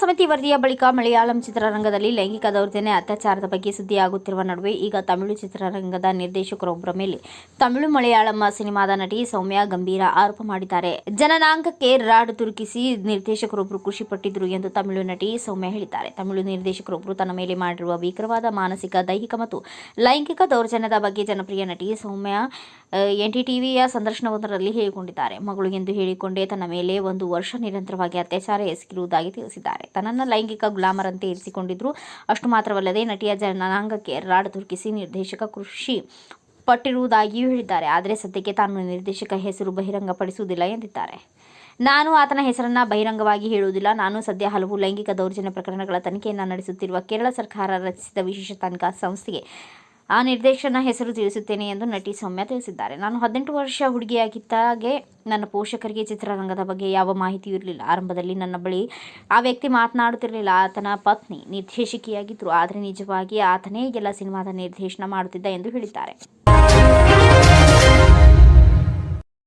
ಸಮಿತಿ ವರದಿಯ ಬಳಿಕ ಮಲಯಾಳಂ ಚಿತ್ರರಂಗದಲ್ಲಿ ಲೈಂಗಿಕ ದೌರ್ಜನ್ಯ, ಅತ್ಯಾಚಾರದ ಬಗ್ಗೆ ಸುದ್ದಿಯಾಗುತ್ತಿರುವ ನಡುವೆ ಈಗ ತಮಿಳು ಚಿತ್ರರಂಗದ ನಿರ್ದೇಶಕರೊಬ್ಬರ ಮೇಲೆ ತಮಿಳು ಮಲಯಾಳಂ ಸಿನಿಮಾದ ನಟಿ ಸೌಮ್ಯ ಗಂಭೀರ ಆರೋಪ ಮಾಡಿದ್ದಾರೆ. ಜನನಾಂಗಕ್ಕೆ ರಾಡ್ ತುರುಕಿಸಿ ನಿರ್ದೇಶಕರೊಬ್ಬರು ಖುಷಿಪಟ್ಟಿದ್ರು ಎಂದು ತಮಿಳು ನಟಿ ಸೌಮ್ಯ ಹೇಳಿದ್ದಾರೆ. ತಮಿಳು ನಿರ್ದೇಶಕರೊಬ್ಬರು ತನ್ನ ಮೇಲೆ ಮಾಡಿರುವ ಭೀಕರವಾದ ಮಾನಸಿಕ, ದೈಹಿಕ ಮತ್ತು ಲೈಂಗಿಕ ದೌರ್ಜನ್ಯದ ಬಗ್ಗೆ ಜನಪ್ರಿಯ ನಟಿ ಸೌಮ್ಯ ಎನ್ಟಿಟಿವಿಯ ಸಂದರ್ಶನವೊಂದರಲ್ಲಿ ಹೇಳಿಕೊಂಡಿದ್ದಾರೆ. ಮಗಳು ಎಂದು ಹೇಳಿಕೊಂಡೇ ತನ್ನ ಮೇಲೆ ಒಂದು ವರ್ಷ ನಿರಂತರವಾಗಿ ಅತ್ಯಾಚಾರ ಎಸಗಿರುವುದಾಗಿ ತಿಳಿಸಿದ್ದಾರೆ. ತನ್ನನ್ನು ಲೈಂಗಿಕ ಗುಲಾಮರಂತೆ ಇರಿಸಿಕೊಂಡಿದ್ರು. ಅಷ್ಟು ಮಾತ್ರವಲ್ಲದೆ ನಟಿಯ ಜನಾಂಗಕ್ಕೆ ರಾಡ್ ತುರ್ಕಿಸಿ ನಿರ್ದೇಶಕ ಕೃಷಿ ಪಟ್ಟಿರುವುದಾಗಿಯೂ ಹೇಳಿದ್ದಾರೆ. ಆದರೆ ಸದ್ಯಕ್ಕೆ ತಾನು ನಿರ್ದೇಶಕ ಹೆಸರು ಬಹಿರಂಗಪಡಿಸುವುದಿಲ್ಲ ಎಂದಿದ್ದಾರೆ. ನಾನು ಆತನ ಹೆಸರನ್ನ ಬಹಿರಂಗವಾಗಿ ಹೇಳುವುದಿಲ್ಲ. ನಾನು ಸದ್ಯ ಹಲವು ಲೈಂಗಿಕ ದೌರ್ಜನ್ಯ ಪ್ರಕರಣಗಳ ತನಿಖೆಯನ್ನು ನಡೆಸುತ್ತಿರುವ ಕೇರಳ ಸರ್ಕಾರ ರಚಿಸಿದ ವಿಶೇಷ ತನಿಖಾ ಸಂಸ್ಥೆಗೆ ಆ ನಿರ್ದೇಶನ ಹೆಸರು ತಿಳಿಸುತ್ತೇನೆ ಎಂದು ನಟಿ ಸೌಮ್ಯ ತಿಳಿಸಿದ್ದಾರೆ. ನಾನು ಹದಿನೆಂಟು ವರ್ಷ ಹುಡುಗಿಯಾಗಿದ್ದಾಗೆ ನನ್ನ ಪೋಷಕರಿಗೆ ಚಿತ್ರರಂಗದ ಬಗ್ಗೆ ಯಾವ ಮಾಹಿತಿಯೂ ಇರಲಿಲ್ಲ. ಆರಂಭದಲ್ಲಿ ನನ್ನ ಬಳಿ ಆ ವ್ಯಕ್ತಿ ಮಾತನಾಡುತ್ತಿರಲಿಲ್ಲ. ಆತನ ಪತ್ನಿ ನಿರ್ದೇಶಕಿಯಾಗಿದ್ದರು. ಆದರೆ ನಿಜವಾಗಿ ಆತನೇ ಎಲ್ಲ ಸಿನಿಮಾದ ನಿರ್ದೇಶನ ಮಾಡುತ್ತಿದ್ದ ಎಂದು ಹೇಳಿದ್ದಾರೆ.